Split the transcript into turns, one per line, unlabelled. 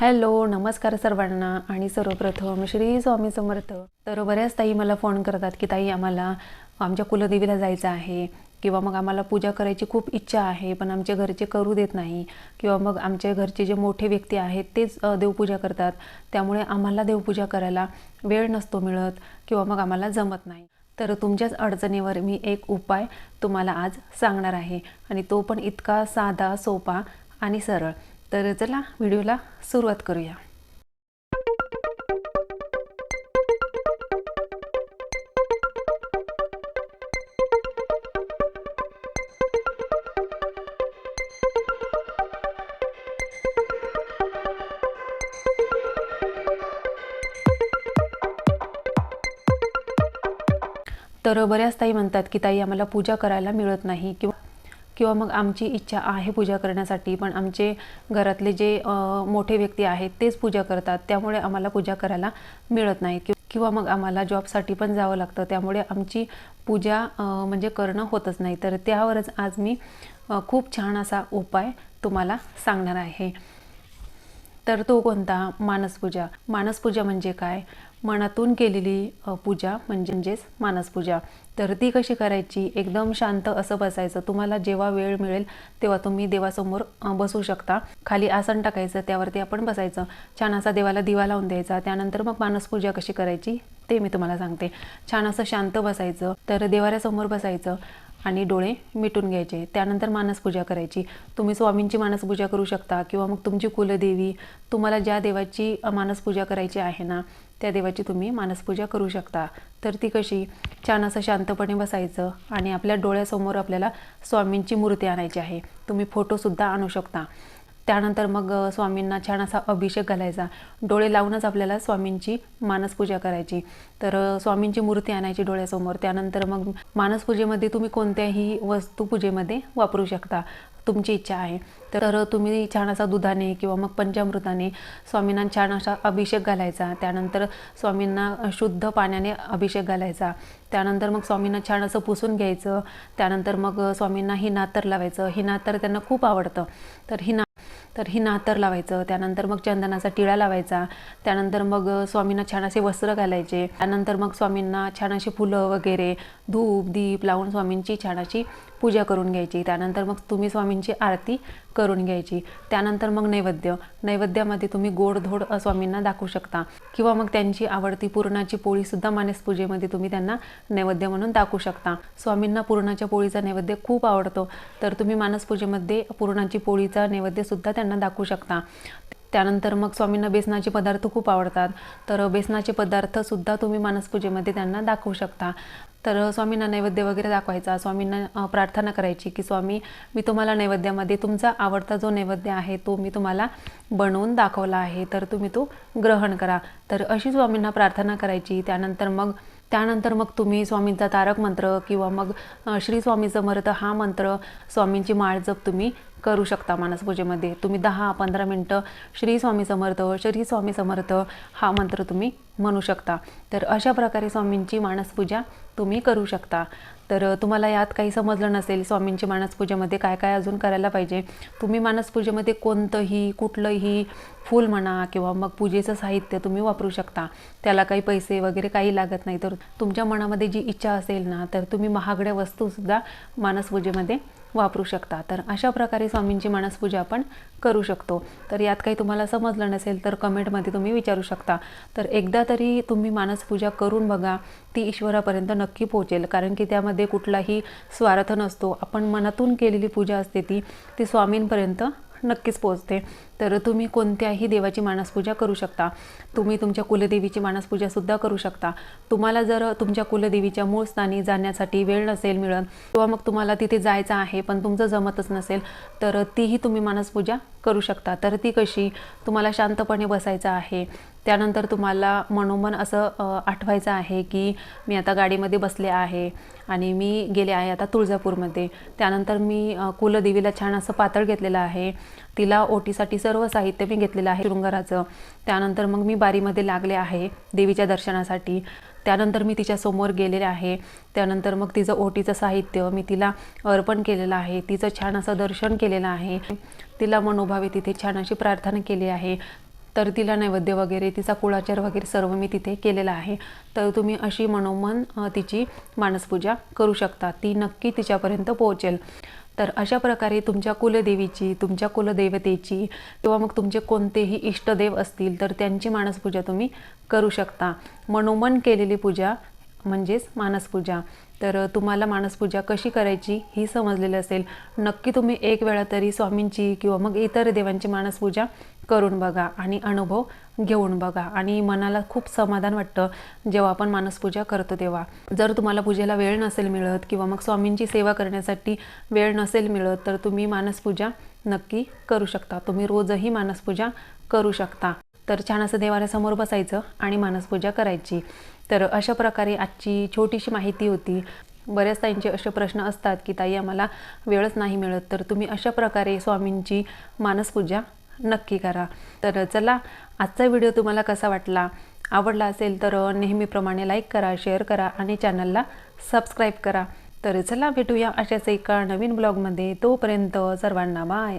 Hello नमस्कार सर्वांना आणि सर्वप्रथम श्री स्वामी समर्थ. तर बऱ्याच ताई मला फोन करतात की ताई आम्हाला आमच्या कुलदेवीला जायचं आहे किंवा मग आम्हाला पूजा करायची खूप इच्छा आहे पण आमच्या घरचे करू देत नाही किंवा मग आमच्या घरचे जे मोठे व्यक्ती आहेत तेच देवपूजा करतात. त्यामुळे आम्हाला देवपूजा करायला वेळ नसतो मिळत किंवा मग आम्हाला जमत नाही. तर तुमच्याच अडचणीवर मी एक उपाय तुम्हाला आज सांगणार आहे आणि तो पण इतका साधा सोपा आणि सरळ. तर चला व्हिडिओला सुरुवात करूया. तर बऱ्याच ताई म्हणतात की ताई आम्हाला पूजा करायला मिळत नाही किंवा किंवा मग आमची इच्छा आहे पूजा करण्यासाठी पण आमचे घरातले जे मोठे व्यक्ती आहेत तेच पूजा करतात. त्यामुळे आम्हाला पूजा करायला मिळत नाही. कि- किंवा मग आम्हाला जॉबसाठी पण जावं लागतं. त्यामुळे आमची पूजा म्हणजे करणं होतच नाही. तर त्यावरच आज मी खूप छान असा उपाय तुम्हाला सांगणार आहे. तर तो कोणता? मानसपूजा. मानसपूजा म्हणजे काय? मनातून केलेली पूजा म्हणजे म्हणजेच मानसपूजा. तर ती कशी करायची? एकदम शांत असं बसायचं. तुम्हाला जेव्हा वेळ मिळेल तेव्हा तुम्ही देवासमोर बसू शकता. खाली आसन टाकायचं त्यावरती आपण बसायचं. छान असा देवाला दिवा लावून द्यायचा. त्यानंतर मग मानसपूजा कशी करायची ते मी तुम्हाला सांगते. छान असं शांत बसायचं. तर देवाऱ्यासमोर बसायचं. आणि डोळे मिटून घ्यायचे. त्यानंतर मानसपूजा करायची. तुम्ही स्वामींची मानसपूजा करू शकता किंवा मग तुमची कुलदेवी तुम्हाला ज्या देवाची मानसपूजा करायची आहे ना त्या देवाची तुम्ही मानसपूजा करू शकता. तर ती कशी? छान असं शांतपणे बसायचं आणि आपल्या डोळ्यासमोर आपल्याला स्वामींची मूर्ती आणायची आहे. तुम्ही फोटोसुद्धा आणू शकता. त्यानंतर मग स्वामींना छान असा अभिषेक घालायचा. डोळे लावूनच आपल्याला स्वामींची मानसपूजा करायची. तर स्वामींची मूर्ती आणायची डोळ्यासमोर. त्यानंतर मग मानसपूजेमध्ये तुम्ही कोणत्याही वस्तू पूजेमध्ये वापरू शकता. तुमची इच्छा आहे. तर तुम्ही छान असा दुधाने किंवा मग पंचामृताने स्वामींना छान असा अभिषेक घालायचा. त्यानंतर स्वामींना शुद्ध पाण्याने अभिषेक घालायचा. त्यानंतर मग स्वामींना छान असं पुसून घ्यायचं. त्यानंतर मग स्वामींना हिनातर लावायचं. हिनातर त्यांना खूप आवडतं. तर ही ना तर ही नातर लावायचं त्यानंतर मग चंदनाचा टिळा लावायचा त्यानंतर मग स्वामींना छान असे वस्त्र घालायचे त्यानंतर मग स्वामींना छान अशी फुलं वगैरे धूप दीप लावून स्वामींची छान अशी पूजा करून घ्यायची त्यानंतर मग तुम्ही स्वामींची आरती करून घ्यायची त्यानंतर मग नैवेद्य. नैवेद्यामध्ये तुम्ही गोडधोड स्वामींना दाखवू शकता. किंवा मग त्यांची आवडती पुरणाची पोळीसुद्धा मानसपूजेमध्ये तुम्ही त्यांना नैवेद्य म्हणून दाखवू शकता. स्वामींना पुरणाच्या पोळीचा नैवेद्य खूप आवडतो. तर तुम्ही मानसपूजेमध्ये पुरणाची पोळीचा नैवेद्यसुद्धा त्यांना दाखवू शकता. त्यानंतर मग स्वामींना बेसनाचे पदार्थ खूप आवडतात. तर बेसनाचे पदार्थसुद्धा तुम्ही मानसपूजेमध्ये त्यांना दाखवू शकता. तर स्वामींना नैवेद्य वगैरे दाखवायचा. स्वामींना प्रार्थना करायची की स्वामी मी तुम्हाला नैवेद्यामध्ये तुमचा आवडता जो नैवेद्य आहे तो मी तुम्हाला बनवून दाखवला आहे. तर तुम्ही तो ग्रहण करा. तर अशी स्वामींना प्रार्थना करायची. त्यानंतर मग त्यानंतर मग तुम्ही स्वामींचा तारक मंत्र किंवा मग श्री स्वामी समर्थ हा मंत्र स्वामींची माळ जप तुम्ही करू शकता मानसपूजेमध्ये. तुम्ही दहा पंधरा मिनटं श्री स्वामी समर्थ श्री स्वामी समर्थ हा मंत्र तुम्ही म्हणू शकता. तर अशा प्रकारे स्वामींची मानसपूजा तुम्ही करू शकता. तर तुम्हाला यात काही समजलं नसेल स्वामींची मानसपूजेमध्ये काय काय अजून करायला पाहिजे. तुम्ही मानसपूजेमध्ये कोणतंही कुठलंही फूल म्हणा किंवा मग पूजेचं साहित्य तुम्ही वापरू शकता. त्याला काही पैसे वगैरे काही लागत नाही. तर तुमच्या मनामध्ये जी इच्छा असेल ना तर तुम्ही महागड्या वस्तूसुद्धा मानसपूजेमध्ये वापरू शकता. तर अशा प्रकारे स्वामींची मानसपूजा आपण करू शकतो. तर यात काही तुम्हाला समजलं नसेल तर कमेंटमध्ये तुम्ही विचारू शकता. तर एकदा तरी तुम्ही मानसपूजा करून बघा ती ईश्वरापर्यंत नक्की पोहोचेल. कारण की त्यामध्ये कुठलाही स्वार्थ नसतो. आपण मनातून केलेली पूजा असते ती ती स्वामींपर्यंत नक्कीच पोचते तर तुम्ही कोणत्याही देवाची मानसपूजा करू शकता. तुम्ही तुमच्या कुलदेवीची मानसपूजासुद्धा करू शकता. तुम्हाला जर तुमच्या कुलदेवीच्या मूळ स्थानी जाण्यासाठी वेळ नसेल मिळत किंवा मग तुम्हाला तिथे जायचं आहे पण तुमचं जमतच नसेल तर तीही तुम्ही मानसपूजा करू शकता. तर ती कशी? तुम्हाला शांतपणे बसायचं आहे. त्यानंतर तुम्हाला मनोमन असं आठवायचं आहे की मी आता गाडीमध्ये बसले आहे आणि मी गेले आहे आता तुळजापूरमध्ये. त्यानंतर मी कुलदेवीला छान असं पातळ घेतलेलं आहे. तिला ओटीसाठी सर्व साहित्य मी घेतलेलं आहे शृंगाराचं. त्यानंतर मग मी बारीमध्ये लागले आहे देवीच्या दर्शनासाठी. त्यानंतर मी तिच्या समोर गेलेले आहे. त्यानंतर मग तिचं ओटीचं साहित्य मी तिला अर्पण केलेलं आहे. तिचं छान असं दर्शन केलेलं आहे. तिला मनोभावे तिथे छान अशी प्रार्थना केली आहे. तर तिला नैवेद्य वगैरे तिचा कुळाचार वगैरे सर्व मी तिथे केलेला आहे. तर तुम्ही अशी मनोमन तिची मानसपूजा करू शकता. ती नक्की तिच्यापर्यंत पोहोचेल. तर अशा प्रकारे तुमच्या कुलदेवीची तुमच्या कुलदेवतेची किंवा मग तुमचे कोणतेही इष्टदेव असतील तर त्यांची मानसपूजा तुम्ही करू शकता. मनोमन केलेली पूजा म्हणजेच मानसपूजा. तर तुम्हाला मानसपूजा कशी करायची ही समजलेली असेल. नक्की तुम्ही एक वेळा तरी स्वामींची किंवा मग इतर देवांची मानसपूजा करून बघा आणि अनुभव घेऊन बघा. आणि मनाला खूप समाधान वाटतं जेव्हा आपण मानसपूजा करतो तेव्हा. जर तुम्हाला पूजेला वेळ नसेल मिळत किंवा मग स्वामींची सेवा करण्यासाठी वेळ नसेल मिळत तर तुम्ही मानसपूजा नक्की करू शकता. तुम्ही रोजही मानसपूजा करू शकता. तर छान असं देवाऱ्यासमोर बसायचं आणि मानसपूजा करायची. तर अशा प्रकारे आजची छोटीशी माहिती होती. बऱ्याच ताईंचे असे प्रश्न असतात की ताई आम्हाला वेळच नाही मिळत. तर तुम्ही अशा प्रकारे स्वामींची मानसपूजा नक्की करा. तर चला आजचा व्हिडिओ तुम्हाला कसा वाटला आवडला असेल तर नेहमीप्रमाणे लाईक करा शेअर करा आणि चॅनलला सबस्क्राईब करा. तर चला भेटूया अशाच एका नवीन ब्लॉगमध्ये तोपर्यंत सर्वांना बाय